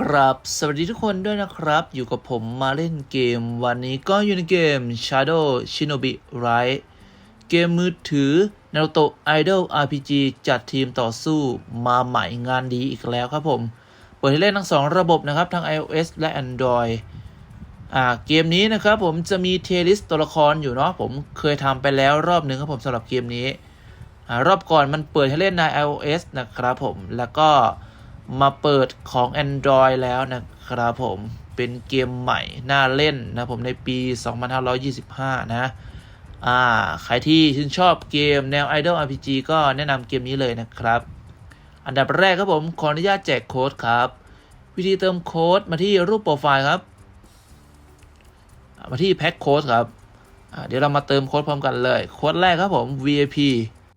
ครับสวัสดีทุกคนด้วยนะครับ อยู่กับผมมาเล่นเกม วันนี้ก็อยู่ในเกม Shadow Shinobi Rise เกมมือถือ Naruto Idol RPG จัดทีมต่อสู้มาใหม่งานดีอีกแล้วครับผม เปิดให้เล่นทั้งสองระบบนะครับ ทั้ง iOS และ Android อ่าเกมนี้นะครับผมจะมีเทลิสตัวละครอยู่เนาะผมเคยทำไปแล้วรอบหนึ่งครับผมสำหรับเกมนี้อ่ารอบก่อนมันเปิดให้เล่นใน iOS นะครับผมแล้วก็ มาเปิดของ Android แล้วนะครับผมเป็นเกมใหม่น่าเล่นนะผมในปี 2525 นะ อ่า ใครที่ชื่นชอบเกมแนว Idol RPG ก็แนะนำเกมนี้เลยนะครับ อันดับแรกครับผม ขออนุญาตแจกโค้ดครับ วิธีเติมโค้ดมาที่รูปโปรไฟล์ครับ มาที่แพ็คโค้ดครับ เดี๋ยวเรามาเติมโค้ดพร้อมกันเลย โค้ดแรกครับผม VIP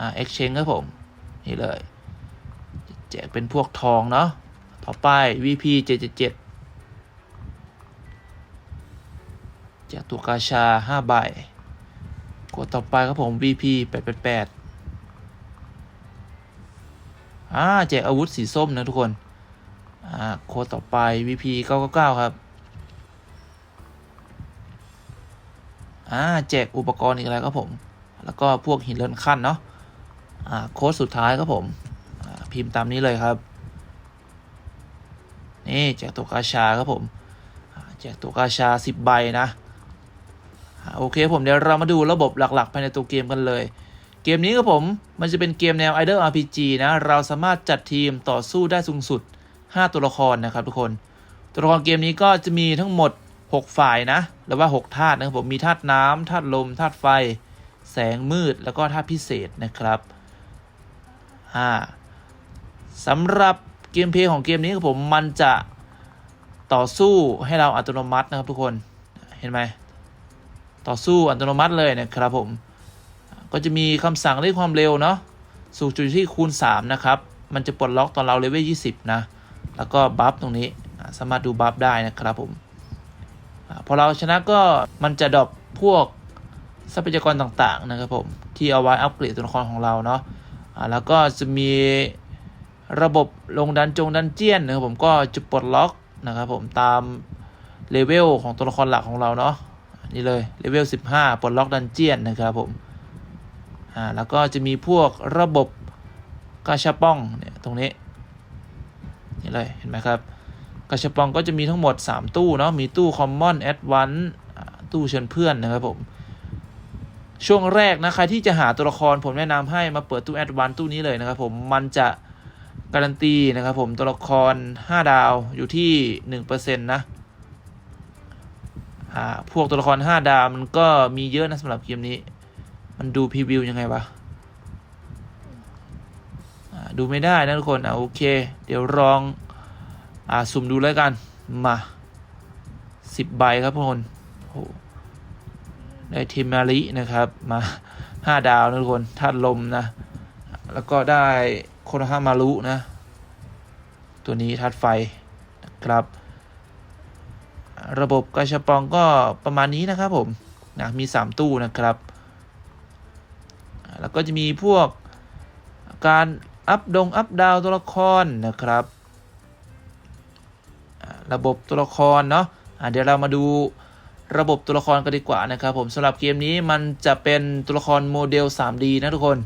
อ่า Exchange ครับผม นี่เลย แจกเป็นพวกทองเนาะต่อไป VP 777แจกตัวกาชา 5 ใบ กดต่อไปครับผม VP 888อ่าแจกอาวุธสีส้มนะทุกคน อ่า โคต่อไป VP 999 ครับอ่าแจกอุปกรณ์อีกแล้วครับผม แล้วก็พวกหินเลื่อนขั้นเนาะ โค้ดสุดท้ายครับผมพิมพ์ตามนี้เลยครับ นี่แจกตัวกาชาครับผมแจกตัวกาชา 10 ใบนะโอเคผมเดี๋ยวเรามาดูระบบหลักๆ ภายในตัวเกมกันเลย เกมนี้ครับผมมันจะเป็นเกมแนว Idol RPG นะ เราสามารถจัดทีมต่อสู้ได้สูงสุด 5 ตัวละครนะครับทุกคน ตัวละครเกมนี้ก็จะมีทั้งหมด 6 ฝ่ายนะ หรือว่า 6 ธาตุนะครับผม มีธาตุน้ำธาตุลมธาตุไฟ แสงมืดแล้วก็ธาตุพิเศษนะครับ อ่าสำหรับเกมเพลย์ของเกมนี้ครับผมมันจะต่อสู้ให้เราอัตโนมัตินะครับทุกคนเห็นไหมต่อสู้อัตโนมัติเลยนะครับผมก็จะมีคำสั่งเร่งความเร็วเนาะสู่จุดที่คูณ 3 นะครับ มันจะปลดล็อกตอนเราเลเวล20 นะ แล้วก็บัฟตรงนี้สามารถดูบัฟได้นะครับผมพอเราชนะก็มันจะดรอปพวกทรัพยากรต่างๆนะครับผม ที่เอาไว้อัปเกรดตัวละครของเราเนาะ แล้วก็จะมีระบบลงดันจงดันเจียนนะครับผมก็จะปลดล็อกนะครับผมตามเลเวลของตัวละครหลักของเราเนาะนี่เลยเลเวล15 ปลดล็อกดันเจียนนะครับผมอ่าแล้วก็จะมีพวกระบบกาชาป้องเนี่ยตรงนี้นี่เลยเห็นไหมครับกาชาป้องก็จะมีทั้งหมด 3 ตู้เนาะมีตู้ Common Advance อ่าตู้เชิญเพื่อนนะครับผม ช่วงแรกนะใครที่จะหาตัวละครผมแนะนำให้มาเปิดตู้ Advance ตู้นี้เลยนะครับผมมันจะการันตีนะครับผมตัวละคร 5 ดาวอยู่ที่1%นะอ่าพวกตัวละคร 5 ดาวมันก็มีเยอะนะสำหรับเกมนี้ มันดูพรีวิวยังไงวะดูไม่ได้นะทุกคนอ่าโอเค เดี๋ยวลองอ่าสุ่มดูแล้วกันมาสิบใบครับทุกคนโอ้ ได้ทีมารินะครับ มาห้าดาวนะทุกคนธาตุลมนะ แล้วก็ได้โคโนฮามารุนะ ตัวนี้ธาตุไฟนะครับ ระบบกระชับปองก็ประมาณนี้นะครับผมนะมี 3 ตู้นะครับ แล้วก็จะมีพวกการอัพดงอัพดาวตัวละครนะครับ ระบบตัวละครเนาะอ่าเดี๋ยวเรามาดู ระบบตัวละครกันดีกว่านะครับผมสำหรับเกมนี้มันจะเป็นตัวละครโมเดล 3D นะทุกคน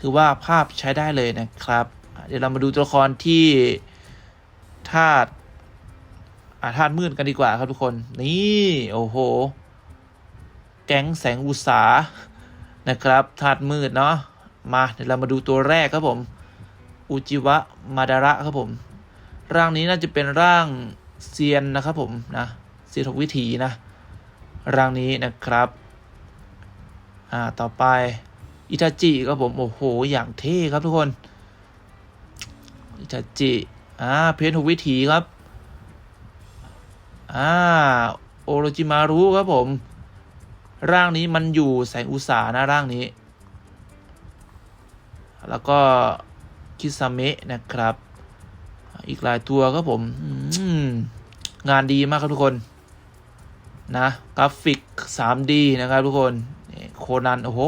ถือว่าภาพใช้ได้เลยนะครับ เดี๋ยวเรามาดูตัวละครที่ธาตุอาธาตุมืดกันดีกว่าครับทุกคน นี่โอ้โห แก๊งแสงอุตสานะครับธาตุมืดเนาะมาเดี๋ยวเรามาดูตัวแรกครับผมอุจิวะมาดาระครับผม ร่างนี้น่าจะเป็นร่างเซียนนะครับผมนะเซียนหกวิถีนะ ร่างนี้นะครับ อ่า ต่อไป อิทาจิครับผม โอ้โห อย่างเท่ครับทุกคน อิทาจิ อ่า เพนหกวิถีครับ อ่า โอโรจิมารุครับผม ร่างนี้มันอยู่แสงอุตสานะร่างนี้ แล้วก็ คิซาเมะนะครับ อีกหลายตัวครับผมมงานดีมากครับทุกคน นะ กราฟิก 3D นะครับทุกคนโคนัน โอ้โห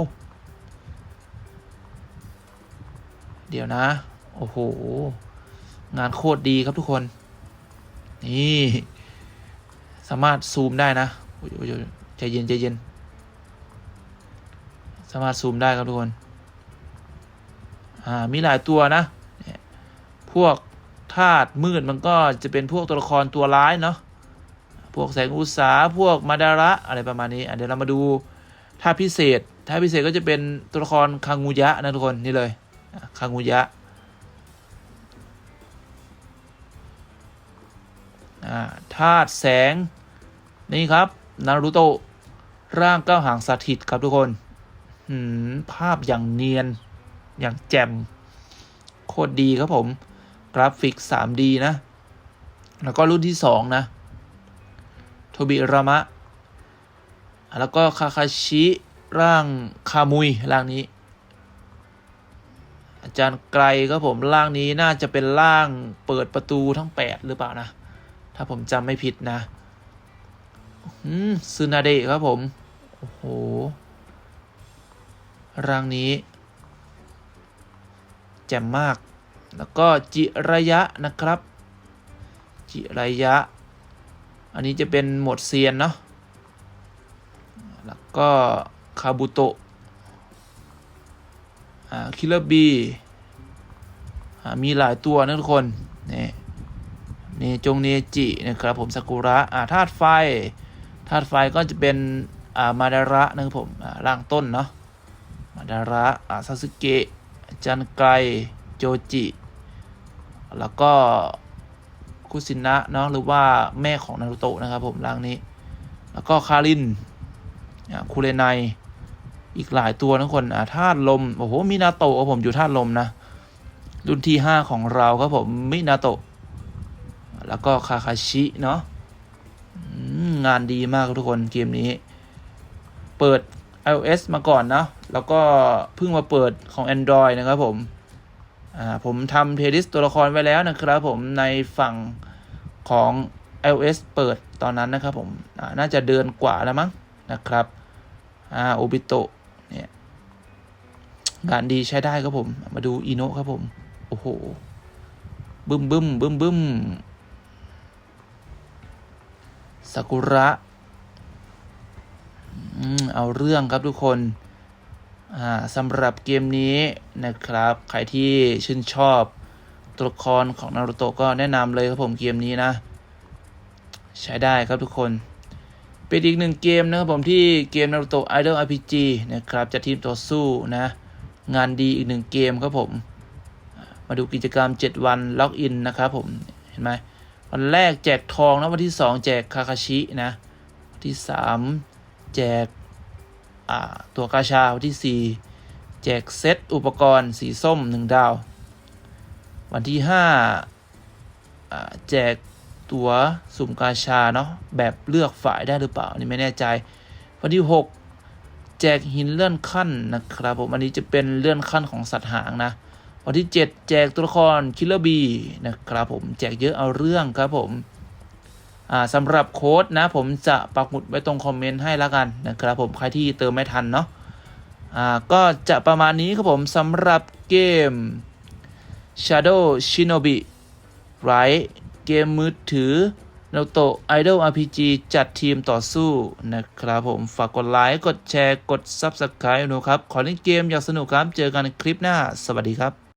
เดี๋ยวนะ โอ้โห งานโคตรดีครับทุกคน นี่ สามารถซูมได้นะโอ้โอ้ยโอ้ยใจเย็นใจเย็น สามารถซูมได้ครับทุกคน อ่า มีหลายตัวนะ พวกธาตุมืดมันก็จะเป็นพวกตัวละครตัวร้ายเนาะ พวกแสงอุตสาพวกมาดาระอะไรประมาณนี้เดี๋ยวเรามาดูท่าพิเศษท่าพิเศษก็จะเป็นตัวละครคางูยะนะทุกคนนี่เลยคางูยะธาตุแสงนี่ครับนารูโตะร่างก้าวหางสถิตครับทุกคนภาพอย่างเนียนอย่างแจ่มโคตรดีครับผม กราฟิก 3D นะ แล้วก็รุ่นที่ 2 นะ โทบิรามะ แล้วก็คาคาชิร่างคามุยร่างนี้ อาจารย์ไกลครับผมร่างนี้น่าจะเป็นร่างเปิดประตูทั้ง 8 หรือเปล่านะ ถ้าผมจำไม่ผิดนะอืมซึนาเดะครับผม โอ้โห ร่างนี้ แจ่มมาก แล้วก็จิระยะนะครับ จิระยะ อันนี้จะเป็นโหมดเซียนเนาะ แล้วก็คาบุโตะคิลเลอร์บีมีหลายตัวนะทุกคน นี่เนจงเนจินะครับผมซากุระอ่าธาตุไฟธาตุไฟก็จะเป็นอ่ามาดาระนะครับผมอ่าร่างต้นเนาะ มาดาระอ่าซาสึเกะจันไกรโจจิ แล้วก็ คุซินะเนาะหรือว่าแม่ของนารูโตะนะครับผมร่างนี้ แล้วก็คารินอ่าคูเรไนอีกหลายตัวนะทุกคนอ่าธาตุลมโอ้โหมินาโตะครับผมอยู่ธาตุลมนะรุ่นที่ 5 ของเราครับผมมินาโตะแล้วก็คาคาชิเนาะงานดีมากครับทุกคนเกมนี้ เปิด iOS มาก่อนนะแล้วก็เพิ่งมาเปิดของ Android นะครับผม ผมทำเพลย์ลิสต์ตัวละครไว้แล้วนะครับผมในฝั่งของ iOS เปิดตอนนั้นนะครับผมอ่าน่าจะเดือนกว่าแล้วมั้งนะครับอ่าโอบิโตะเนี่ยงานดีใช้ได้ครับผม มาดูอีโนะครับผม โอ้โห บึ้มบึ้มบึ้มบึ้มซากุระอืมเอาเรื่องครับทุกคน สำหรับเกมนี้นะครับ ใครที่ชื่นชอบตัวละครของนารูโตะก็แนะนำเลยครับผมเกมนี้นะ ใช้ได้ครับทุกคน เป็นอีกหนึ่งเกมนะครับผมที่เกมนารูโตะ Idol RPG นะครับจะทีมต่อสู้นะ งานดีอีกหนึ่งเกมครับผม มาดูกิจกรรม 7 วันล็อกอินนะครับผมเห็นไหมวันแรกแจกทองนะวันที่ 2 แจกคาคาชินะ วันที่ 3 แจก ตัวกาชาวันที่ 4 แจกเซตอุปกรณ์สีส้ม 1 ดาว วันที่5อ่าแจกตัวสุ่มกาชาเนาะแบบเลือกฝ่ายได้หรือเปล่านี่ไม่แน่ใจ วันที่ 6 แจกหินเลื่อนขั้นนะครับผมอันนี้จะเป็นเลื่อนขั้นของสัตว์หางนะวันที่ 7 แจกตัวละครคิลเลอร์บีนะครับผมแจกเยอะเอาเรื่องครับผม สำหรับโค้ดนะ ผมจะปักหมุดไว้ตรงคอมเมนต์ให้แล้วกันนะครับผมใครที่เติมไม่ทันเนาะอ่าก็จะประมาณนี้ครับผมสำหรับเกม Shadow Shinobi Right เกมมือถือ n a โต Idol RPG จัดทีมต่อสู้นะครับผมฝากกดไลค์ กดแชร์ กด Subscribe นะครับ ขอเล่นเกมอยากสนุกครับ เจอกันคลิปหน้า สวัสดีครับ